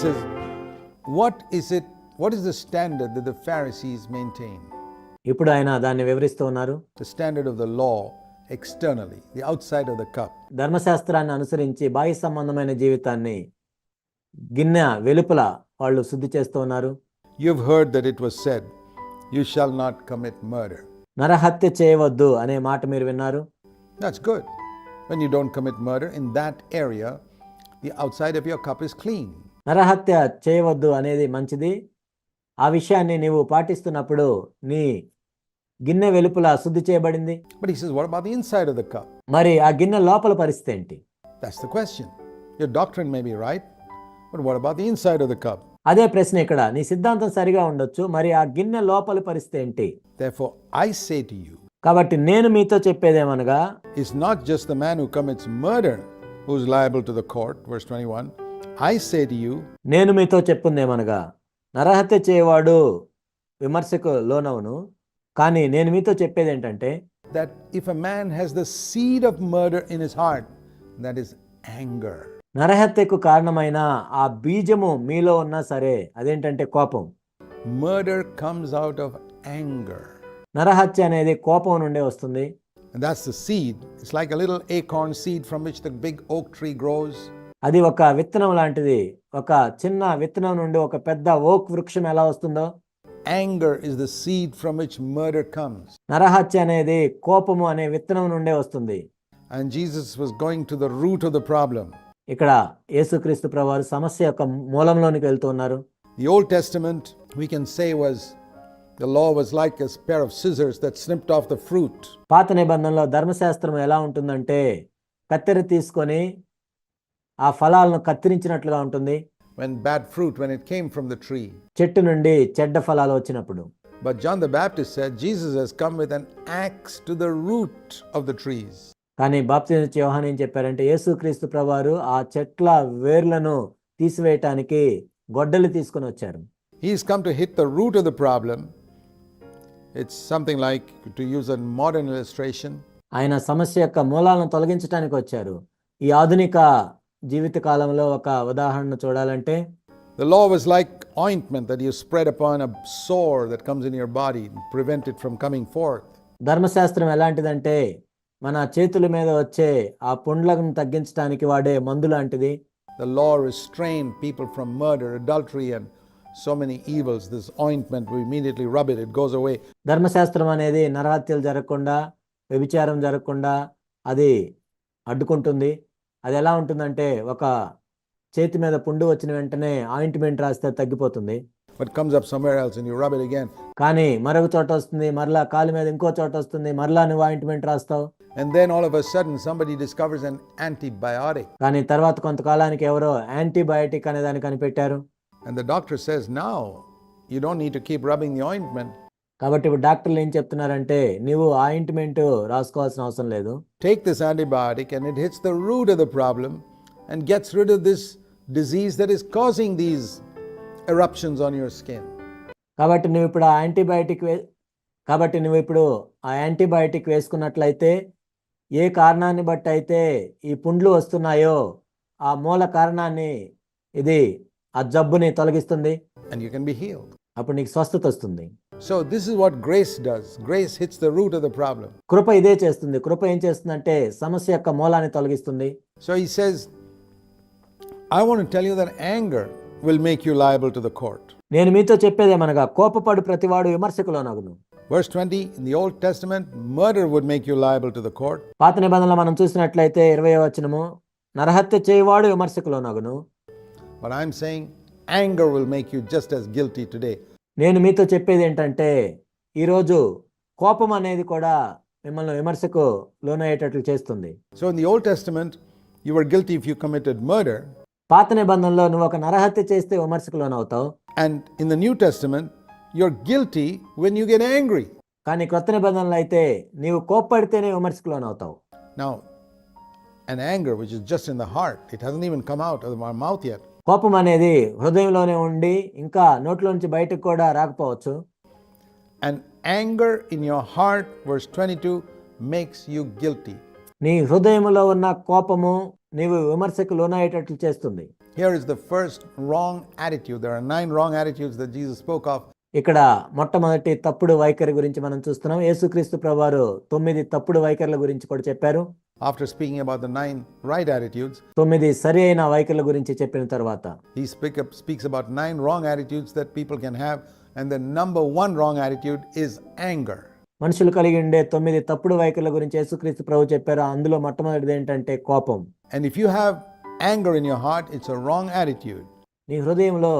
says, What is it? What is the standard that the Pharisees maintain? ఇప్పుడు ఆయన దాన్ని వివరిస్తూ ఉన్నారు The standard of the law externally, the outside of the cup. ధర్మశాస్త్రాన్ని అనుసరించి బాహ్య సంబంధమైన జీవితాన్ని గిన్నె వెలుపల వాళ్ళు శుద్ధి చేస్తూ ఉన్నారు You've heard that it was said, You shall not commit murder. నరహత్య చేయవద్దు అనే మాట మీరు విన్నారు That's good. When you don't commit murder, in that area, the outside of your cup is clean. నరహత్య చేయవద్దు అనేది మంచిది. ఆ విషయాన్ని నీవు పాటిస్తున్నప్పుడు నీ గిన్నె వెలుపల శుద్ధి చేయబడింది. మరి ఆ గిన్నె లోపల పరిస్థితి ఏంటి? అదే ప్రశ్న ఇక్కడ. నీ సిద్ధాంతం సరిగా ఉండొచ్చు మరి ఆ గిన్నె లోపల పరిస్థితి ఏంటి? ఐ సే టు యు కాబట్టి నేను మీతో చెప్పేదేమనగా is not just the man who murder who's liable to the court verse 21 I said you నేను మీతో చెప్పుందేమనగా నరహత్య చేయవాడు విమర్శకు లోనవును కానీ నేను మీతో చెప్పేది ఏంటంటే that if a man has the seed of murder in his heart that is anger నరహత్యకు కారణమైన ఆ బీజము మీలో ఉన్నా సరే అదేంటంటే కోపం. Murder comes out of anger నరహత్య అనేది కోపం నుండే వస్తుంది. That's the seed it's like a little acorn seed from which the big oak tree grows అది ఒక విత్తనం లాంటిది ఒక చిన్న విత్తనం నుండి ఒక పెద్ద ఓక్ వృక్షం ఎలా వస్తుందో Anger is the seed from which murder comes. నరహత్య అనేది కోపము అనే విత్తనం నుండే వస్తుంది And Jesus was going to the root of the problem. ఇక్కడ యేసుక్రీస్తు ప్రభువారు సమస్య యొక్క మూలంలోనికి వెళ్తూ ఉన్నారు The Old Testament, we can say, was the law was like a pair of scissors that snipped off the fruit. పాత నిబంధనలో ధర్మశాస్త్రం ఎలా ఉంటుందంటే కత్తెర తీసుకొని ఆ ఫలాలను కత్తిరించినట్లుగా ఉంటుంది when bad fruit when it came from the tree. చెట్టు నుండి చెడ్డ ఫలాలు వచ్చినప్పుడు But John the Baptist said Jesus has come with an axe to the root of the trees. కానీ బాప్తిజం యోహాన్ ఏం చెప్పారంటే యేసుక్రీస్తు ప్రభువారు ఆ చెట్ల వేర్లను తీసివేయటానికి గొడ్డలు తీసుకొని వచ్చారు He's come to hit the root of the problem. It's something like, to use a modern illustration, ఆయన సమస్య యొక్క మూలాలను తొలగించడానికి వచ్చారు ఈ ఆధునిక జీవిత కాలంలో ఒక ఉదాహరణ చూడాలంటే the law was like ointment that you spread upon a sore that comes in your body and prevent it from coming forth. ధర్మశాస్త్రం ఎలాంటిదంటే మన చేతుల మీద వచ్చే ఆ పుండ్లను తగ్గించడానికి వాడే మందు లాంటిది The law restrained people from murder, adultery, and so many evils. This ointment, we immediately rub it, it goes away. ధర్మశాస్త్రం అనేది నరహత్యలు జరగకుండా వ్యభిచారం జరగకుండా అది అడ్డుకుంటుంది అది ఎలా ఉంటుందంటే ఒక చేతి మీద పుండు వచ్చిన వెంటనే ఆయింట్మెంట్ రాస్తే తగ్గిపోతుంది you rub it again. కానీ మరొక చోట వస్తుంది మరలా కాలు మీద ఇంకో చోట వస్తుంది మరలా నువ్వు ఆయింట్మెంట్ రాస్తావు And then all of a sudden somebody discovers an antibiotic. కానీ తర్వాత కొంతకాలానికి ఎవరో యాంటీబయాటిక్ అనే దాన్ని కనిపెట్టారు And the doctor says, now you don't need to keep rubbing the ointment. కాబట్టి ఇప్పుడు డాక్టర్లు ఏం చెప్తున్నారంటే నీవు ఆయింట్మెంట్ రాసుకోవాల్సిన అవసరం లేదు Take this antibiotic and it hits the root of the problem and gets rid of this disease that is causing these eruptions on your skin. కాబట్టి నువ్వు ఇప్పుడు ఆ యాంటీబయాటిక్ వే కాబట్టి నువ్వు ఇప్పుడు ఆ యాంటీబయాటిక్ వేసుకున్నట్లయితే ఏ కారణాన్ని బట్టి అయితే ఈ పుండ్లు వస్తున్నాయో ఆ మూల కారణాన్ని ఇది ఆ జబ్బుని తొలగిస్తుంది And you can be healed. అప్పుడు నీకు స్వస్థత వస్తుంది So, this is what grace does. Grace hits the root of the problem. కృప ఇదే చేస్తుంది కృప ఏం చేస్తుందంటే సమస్య యొక్క మూలాన్ని తొలగిస్తుంది So, he says, I want to tell you that anger will make you liable to the court. నేను మీతో చెప్పేదేమనగా కోపపడు ప్రతివాడు విమర్శకులోనగును Verse 20 in the Old Testament, murder would make you liable to the court. పాత నిబంధనలు మనం చూసినట్లయితే ఇరవై వచనము నరహత్య చేయవాడు విమర్శకులోనగును But I'm saying anger will make you just as guilty today. నేను మీతో చెప్పేది ఏంటంటే ఈరోజు కోపం అనేది కూడా మిమ్మల్ని విమర్శకు లోనయ్యేటట్లు చేస్తుంది So, in the Old Testament, you were guilty if you committed murder. పాత నిబంధనలో నువ్వు ఒక నరహత్య చేస్తే విమర్శకు లోనవుతావు And in the New Testament, you're guilty when you get angry. కానీ క్రొత్త నిబంధనలు అయితే నీవు కోప్పడితేనే విమర్శకు లోనవుతావు Now, an anger which is just in the heart, it hasn't even come out of our mouth yet. కోపం అనేది హృదయంలోనే ఉండి ఇంకా నోట్లోంచి బయటకు కూడా రాకపోవచ్చు And anger in your heart, verse 22, makes you guilty. నీ హృదయంలో ఉన్న కోపము నీవు విమర్శకు లోనయ్యేటట్లు చేస్తుంది Here is the first wrong attitude. There are nine wrong attitudes that Jesus spoke of. ఇక్కడ మొట్టమొదటి తప్పుడు వైఖరి గురించి మనం చూస్తున్నాం యేసుక్రీస్తు ప్రభువారు తొమ్మిది తప్పుడు వైఖరుల గురించి కూడా చెప్పారు After speaking about the nine right attitudes, తొమ్మిది సరి అయిన వైఖరుల గురించి చెప్పిన తర్వాత he speak up, speaks about nine wrong attitudes that people can have. And the number one wrong attitude is anger. మనుషులు కలిగి ఉండే తొమ్మిది తప్పుడు వైఖరుల గురించి యేసుక్రీస్తు ప్రభు చెప్పారు అందులో మొట్టమొదటిది ఏంటంటే కోపం And if you have anger in your heart, it's a wrong attitude. నీ హృదయంలో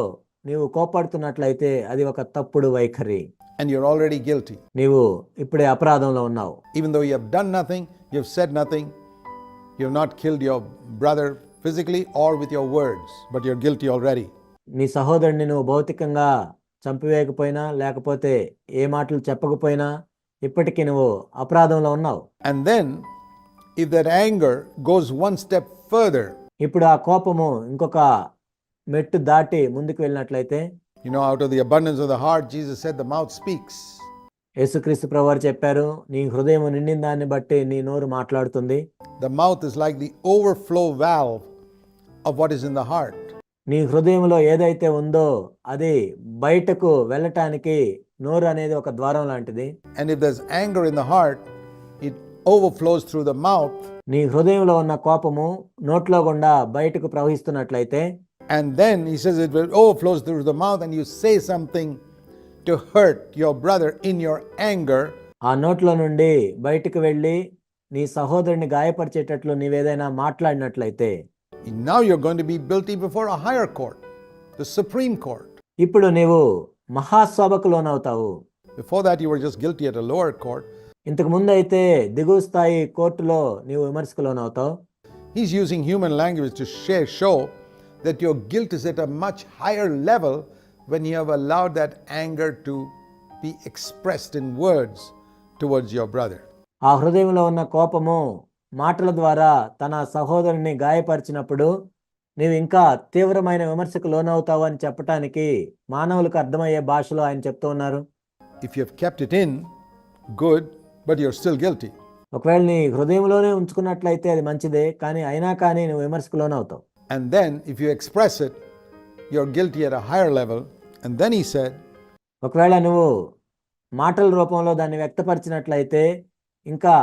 నీవు కోపడుతున్నట్లయితే అది ఒక తప్పుడు వైఖరి And you're already guilty. నీవు ఇప్పుడే అపరాధంలో ఉన్నావు Even though you have done nothing, you've said nothing, you've not killed your brother physically or with your words, but you're guilty already. నీ సహోదరుని నువ్వు భౌతికంగా చంపివేయకపోయినా లేకపోతే ఏ మాటలు చెప్పకపోయినా ఇప్పటికీ నువ్వు అపరాధంలో ఉన్నావు And then, if that anger goes one step further, ఇప్పుడు ఆ కోపము ఇంకొక మెట్టు దాటి ముందుకు వెళ్ళినట్లయితే you know out of the abundance of the heart Jesus said the mouth speaks యేసుక్రీస్తు ప్రవర్ చెప్పారు నీ హృదయం నిండిన దాన్ని బట్టి నీ నోరు మాట్లాడుతుంది. The mouth is like the overflow valve of what is in the heart నీ హృదయంలో ఏదైతే ఉందో అది బయటకు వెళ్ళటానికి నోరు అనేది ఒక ద్వారం లాంటిది. And if there's anger in the heart it overflows through the mouth నీ హృదయంలో ఉన్న కోపము నోట్లో గుండా బయటకు ప్రవహిస్తున్నట్లయితే And then he says it will overflows through the mouth, and you say something to hurt your brother in your anger. ఆ నోట్లో నుండి బయటకు వెళ్ళి నీ సహోదరుని గాయపరిచేటట్లు నీవేదైనా మాట్లాడినట్లయితే Now you're going to be guilty before a higher court, the Supreme Court. ఇప్పుడు నీవు మహాసభకు లోనవుతావు Before that, you were just guilty at a lower court. ఇంతకు ముందు అయితే దిగువ స్థాయి కోర్టులో నీవు విమర్శకు లోనవుతావు He's using human language to share, show that your guilt is at a much higher level when you have allowed that anger to be expressed in words towards your brother. ఆ హృదయంలో ఉన్న కోపము మాటల ద్వారా తన సహోదరుని గాయపరిచినప్పుడు నీవు ఇంకా తీవ్రమైన విమర్శకు లోనవుతావు అని చెప్పటానికి మానవులకు అర్థమయ్యే భాషలో ఆయన చెప్తూ ఉన్నారు If you have kept it in, good, but you're still guilty. ఒకవేళ నీ హృదయంలోనే ఉంచుకున్నట్లయితే అది మంచిదే కానీ అయినా కానీ నువ్వు విమర్శకు లోనవుతావు And then, if you express it, you're guilty at a higher level. And then he said, ఒకవేళ నువ్వు మాటల రూపంలో దాన్ని వ్యక్తపరిచినట్లయితే ఇంకా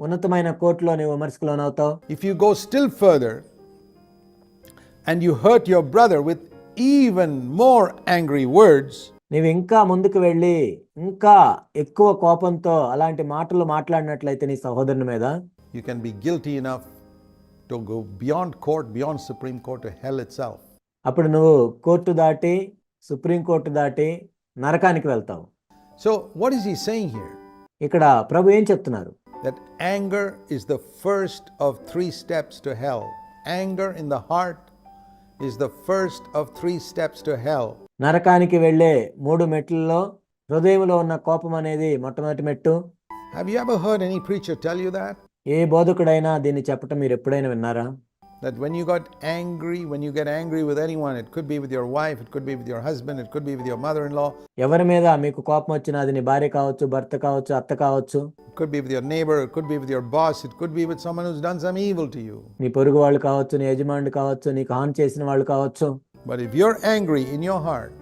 ఉన్నతమైన కోర్టులో నువ్వు విమర్శకు లోనవుతావు if you go still further and you hurt your brother with even more angry words, నీవు ఇంకా ముందుకు వెళ్ళి ఇంకా ఎక్కువ కోపంతో అలాంటి మాటలు మాట్లాడినట్లయితే నీ సహోదరుని మీద you can be guilty enough To go beyond court beyond supreme court hell itself అప్పుడు నువ్వు కోర్టు దాటి సుప్రీం కోర్టు దాటి నరకానికి వెళ్తావు. So what is he saying here ఇక్కడ ప్రభు ఏం చెప్తున్నారు? That anger is the first of three steps to hell anger in the heart is the first of three steps to hell నరకానికి వెళ్ళే మూడు మెట్లలో హృదయంలో ఉన్న కోపం అనేది మొట్టమొదటి మెట్టు. Have you ever heard any preacher tell you that ఏ బోధకుడైనా దీన్ని చెప్పటం మీరు ఎప్పుడైనా విన్నారా That when you got angry, when you get angry with anyone, it could be with your wife, it could be with your husband, it could be with your mother in law, ఎవరి మీద మీకు కోపం వచ్చినా అది నీ భార్య కావచ్చు భర్త కావచ్చు అత్త కావచ్చు it could be with your neighbor, it could be with your boss, it could be with someone who's done some evil to you. నీ పొరుగు వాళ్ళు కావచ్చు నీ యజమానుడు కావచ్చు నీకు హాని చేసిన వాళ్ళు కావచ్చు But if you're angry in your heart,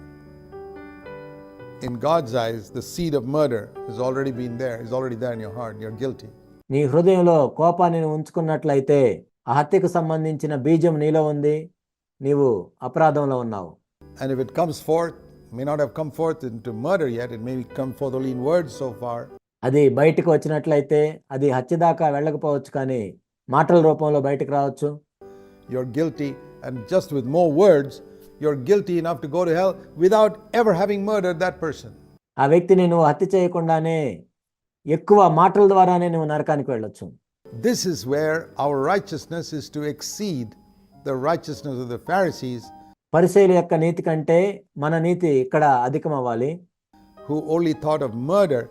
in God's eyes, the seed of murder has already been there, is already there in your heart. You're guilty. నీ హృదయంలో కోపాన్ని ఉంచుకున్నట్లయితే ఆ హత్యకు సంబంధించిన బీజం నీలో ఉంది నీవు అపరాధంలో ఉన్నావు. And if comes forth may not have come forth in murder yet may be come forth only in words so far అది బయటకు వచ్చినట్లయితే అది హత్య దాకా వెళ్ళకపోవచ్చు కానీ మాటల రూపంలో బయటికి రావచ్చు. Your guilty and just with more words your guilty in to go to hell without ever having murder that person ఆ వ్యక్తిని నువ్వు హత్య చేయకుండానే ఎక్కువ మాటల ద్వారానే నువ్వు నరకానికి వెళ్ళొచ్చు. This is where our righteousness is to exceed the righteousness of the Pharisees పరిసయ్యుల యొక్క నీతి కంటే మన నీతి ఇక్కడ అధికం అవ్వాలి who only thought of murder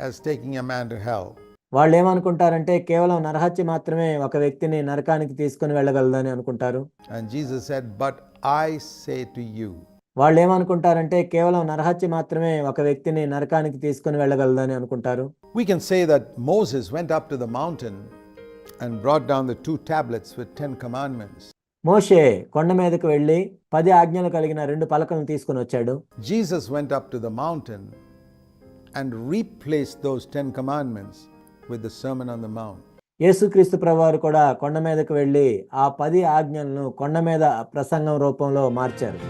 as taking a man to hell వాళ్ళు ఏమనుకుంటారంటే కేవలం నరహత్య మాత్రమే ఒక వ్యక్తిని నరకానికి తీసుకుని వెళ్ళగలదని అనుకుంటారు. And Jesus said but I say to you వాళ్ళు ఏమనుకుంటారంటే కేవలం నరహత్య మాత్రమే ఒక వ్యక్తిని నరకానికి తీసుకుని వెళ్ళగలదని అనుకుంటారు? We say that Moses went up the mountain and brought down the two tablets with 10 commandments Moshe కొండ మీదకు వెళ్ళి పది ఆజ్ఞలు కలిగిన రెండు పలకలను తీసుకొని వచ్చాడు. Jesus went up to the mountain and replace those 10 commandments with the sermon on the mount యేసుక్రీస్తు ప్రభువారు కూడా కొండ మీదకు వెళ్ళి ఆ పది ఆజ్ఞలను కొండ మీద ప్రసంగం రూపంలో మార్చారు.